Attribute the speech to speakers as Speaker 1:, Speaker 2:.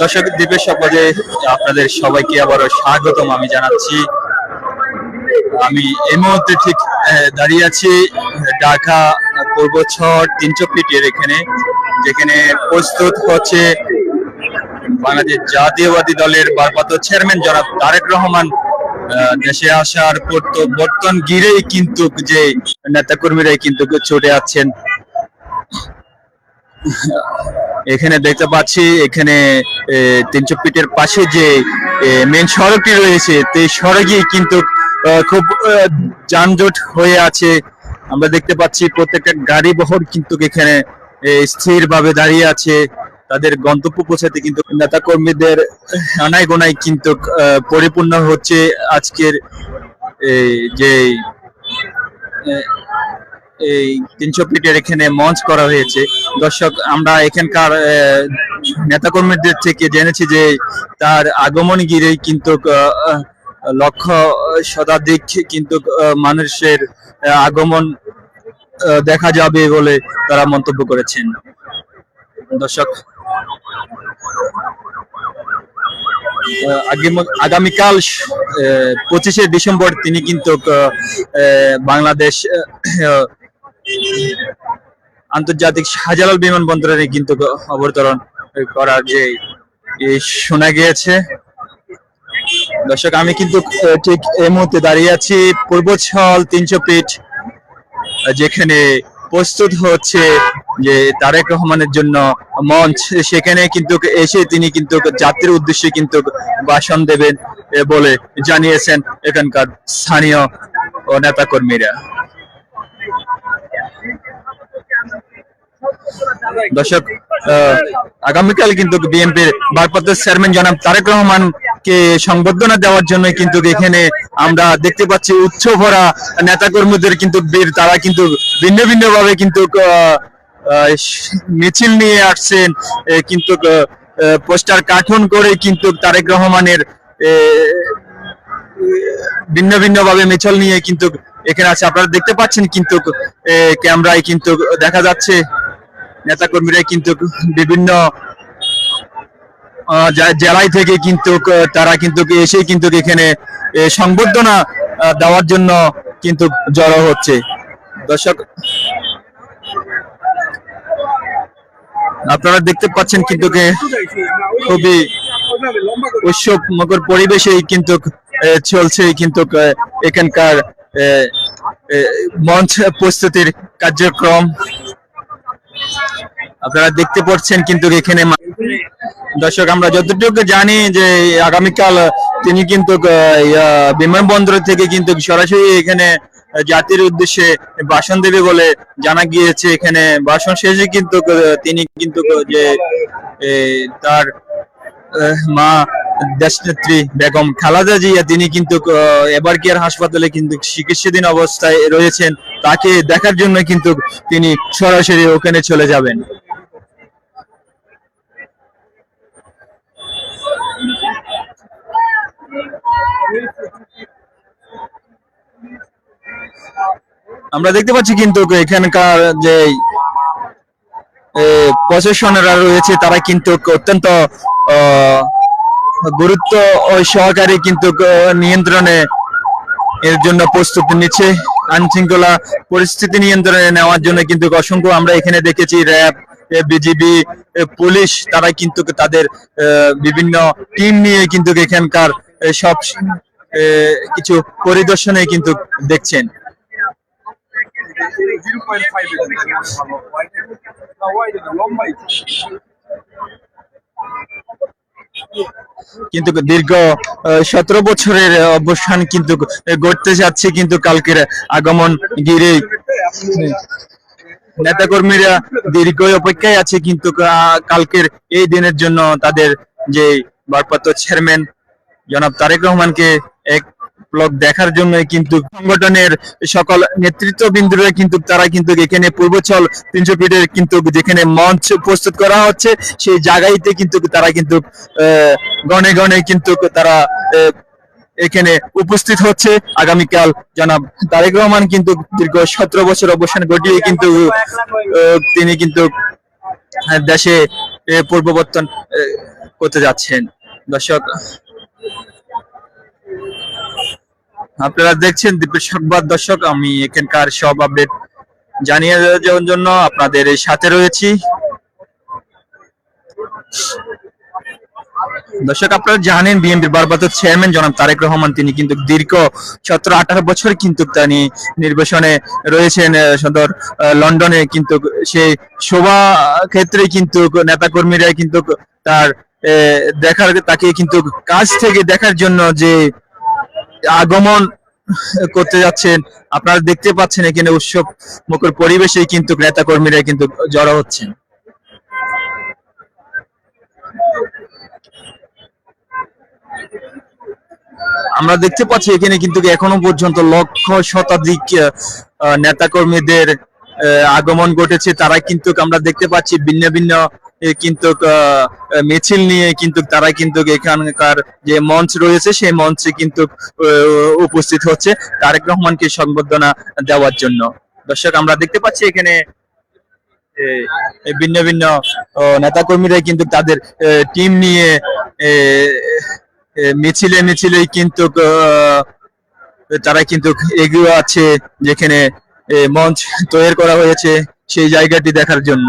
Speaker 1: দর্শক দ্বীপের শপথে আপনাদের সবাইকে আবারও স্বাগতম। আমি জানাচ্ছি, আমি এই মুহূর্তে ঠিক দাঁড়িয়ে আছি ঢাকা পূর্ব ছড় তিনশো ফিটের এখানে, যেখানে প্রস্তুত হচ্ছে বাংলাদেশ জাতীয়বাদী দলের ভারপ্রাপ্ত চেয়ারম্যান জনাব তারেক রহমান। দেশে আসার প্রত্যাবর্তন গিরেই কিন্তু যে নেতাকর্মীরাই কিন্তু ছুটে আছেন এখানে দেখতে পাচ্ছি, এখানে তিনশো ফিটের পাশে যে মেন সড়কটি রয়েছে, সেই সড়কে কিন্তু খুব যানজট হয়ে আছে। আমরা দেখতে পাচ্ছি প্রত্যেকটা গাড়ি বহর কিন্তু এখানে স্থির ভাবে দাঁড়িয়ে আছে। তাদের গন্তব্য পৌঁছাতে কিন্তু নেতা কর্মীদের আনাই গোনাই কিন্তু পরিপূর্ণ হচ্ছে আজকের যে এই তিনশো ফিটের এখানে মঞ্চ করা হয়েছে। দর্শক, আমরা এখানকার নেতাকর্মীদের থেকে জেনেছি যে তার আগমন ঘিরেই কিন্তু লক্ষ শতাধিক কিন্তু মানুষের আগমন দেখা যাবে বলে তারা মন্তব্য করেছেন। দর্শক আগামীকাল পঁচিশে ডিসেম্বর তিনি কিন্তু বাংলাদেশ আন্তর্জাতিক শাহজালাল বিমানবন্দরে কিন্তু অবতরণ করার যে শোনা গিয়েছে। দর্শক আমি কিন্তু ঠিক এই মুহূর্তে দাঁড়িয়ে আছি পূর্বছল তিনশো আহ, যেখানে প্রস্তুত হচ্ছে যে তারেক রহমানের জন্য মঞ্চ। সেখানে কিন্তু এসে তিনি কিন্তু জাতির উদ্দেশ্যে কিন্তু ভাষণ দেবেন বলে জানিয়েছেন এখানকার স্থানীয় নেতাকর্মীরা। দর্শক আগামীকাল কিন্তু বিএনপির ভারপ্রাপ্ত চেয়ারম্যান জনাব তারেক রহমান কে সংবর্ধনা দেওয়ার জন্য কিন্তু এখানে আমরা দেখতে পাচ্ছি উচ্চ ভরা নেতা কর্মীদের কিন্তু তারা কিন্তু ভিন্ন ভিন্ন ভাবে কিন্তু মিছিল নিয়ে আসছেন কিন্তু পোস্টার কার্টুন করে কিন্তু তারেক রহমানের ভিন্ন ভিন্ন ভাবে মিছিল নিয়ে কিন্তু এখানে আছে। আপনারা দেখতে পাচ্ছেন কিন্তু ক্যামেরায় কিন্তু দেখা যাচ্ছে। নেতাকর্মীরা কিন্তু বিভিন্ন জেলায় থেকে কিন্তু তারা কিন্তু এসে কিন্তু এখানে সংবর্ধনা দেওয়ার জন্য কিন্তু জড়ো হচ্ছে। দর্শক, আপনারা দেখতে পাচ্ছেন কিন্তু খুবই উৎসব মকর পরিবেশেই কিন্তু চলছে কিন্তু এখানকার মঞ্চ প্রস্তুতির কার্যক্রম। আপনারা দেখতে পাচ্ছেন কিন্তু এখানে দর্শক, আমরা যতটুকু জানি যে আগামীকাল তিনি কিন্তু বিমানবন্দর থেকে কিন্তু সরাসরি এখানে জাতির উদ্দেশ্যে ভাষণ দেবে বলে জানা গিয়েছে। এখানে ভাষণ শেষে কিন্তু তিনি কিন্তু যে তার মা দেশনেত্রী বেগম খালাদা জিয়া, তিনি কিন্তু এবার কেয়ার হাসপাতালে কিন্তু চিকিৎসাধীন অবস্থায় রয়েছেন, তাকে দেখার জন্য কিন্তু তিনি সরাসরি ওখানে চলে যাবেন। আমরা দেখতে পাচ্ছি কিন্তু এখানকার যে প্রশাসনেরা রয়েছে, তারা কিন্তু অত্যন্ত গুরুত্ব সহকারে কিন্তু নিয়ন্ত্রণে এর জন্য প্রস্তুতি নিচ্ছে। আইন শৃঙ্খলা পরিস্থিতি নিয়ন্ত্রণে নেওয়ার জন্য কিন্তু অসংখ্য আমরা এখানে দেখেছি, র্যাব বিজিবি পুলিশ, তারা কিন্তু তাদের বিভিন্ন টিম নিয়ে কিন্তু এখানকার সব কিছু পরিদর্শনে কিন্তু দেখছেন। কিন্তু দীর্ঘ সতেরো বছরের অবসান কিন্তু ঘটতে যাচ্ছে কিন্তু কালকের আগমন ঘিরে নেতাকর্মীরা দীর্ঘ অপেক্ষায় আছে কিন্তু কালকের এই দিনের জন্য তাদের যে ভারপ্রাপ্ত চেয়ারম্যান জনাব তারেক রহমানকে এক ব্লক দেখার জন্য কিন্তু সংগঠনের সকল নেতৃত্ববৃন্দরা কিন্তু তারা কিন্তু এখানে পূর্বচল তিনশো ফিটের কিন্তু যেখানে মঞ্চ প্রস্তুত করা হচ্ছে, সেই জায়গাইতে কিন্তু তারা কিন্তু গণে গণে কিন্তু তারা এখানে উপস্থিত হচ্ছে। আগামীকাল জনাব তারেক রহমান কিন্তু দীর্ঘ সতেরো বছর অবসান ঘটিয়ে কিন্তু তিনি কিন্তু দেশে পূর্ববর্তন করতে যাচ্ছেন। দর্শক আপনারা দেখছেন দ্বীপের সংবাদ, দর্শক, আমি এখানকার সব আপডেট জানিয়ে দেওয়ার জন্য আপনাদের সাথে রয়েছি। দর্শক, আপনারা জানেন বিএনপির বারবাত চেয়ারম্যান জনাব তারেক রহমান, তিনি কিন্তু দীর্ঘ সতেরো, আঠারো বছর কিন্তু তিনি নির্বাসনে রয়েছেন সদর লন্ডনে কিন্তু সেই শোভা ক্ষেত্রে কিন্তু নেতাকর্মীরা কিন্তু তার দেখার, তাকে কিন্তু কাজ থেকে দেখার জন্য যে আগমন করতে যাচ্ছেন। আপনারা দেখতে পাচ্ছেন এখানে উৎসব মুখর পরিবেশে কিন্তু নেতা কর্মীরা কিন্তু জড়ো হচ্ছেন। আমরা দেখতে পাচ্ছি এখানে কিন্তু এখনও পর্যন্ত লক্ষ শতাধিক নেতা কর্মীদের আগমন ঘটেছে। তারা কিন্তু আমরা দেখতে পাচ্ছি ভিন্ন ভিন্ন কিন্তু মিছিল নিয়ে কিন্তু তারা কিন্তু এখানকার যে মঞ্চ রয়েছে, সেই মঞ্চে কিন্তু উপস্থিত হচ্ছে তারেক রহমানকে সংবর্ধনা দেওয়ার জন্য। দর্শক, আমরা দেখতে পাচ্ছি এখানে ভিন্ন ভিন্ন নেতা কর্মীরা কিন্তু তাদের টিম নিয়ে মিছিলে মিছিলে কিন্তু তারা কিন্তু এগিয়ে আছে যেখানে মঞ্চ তৈরি করা হয়েছে সেই জায়গাটি দেখার জন্য।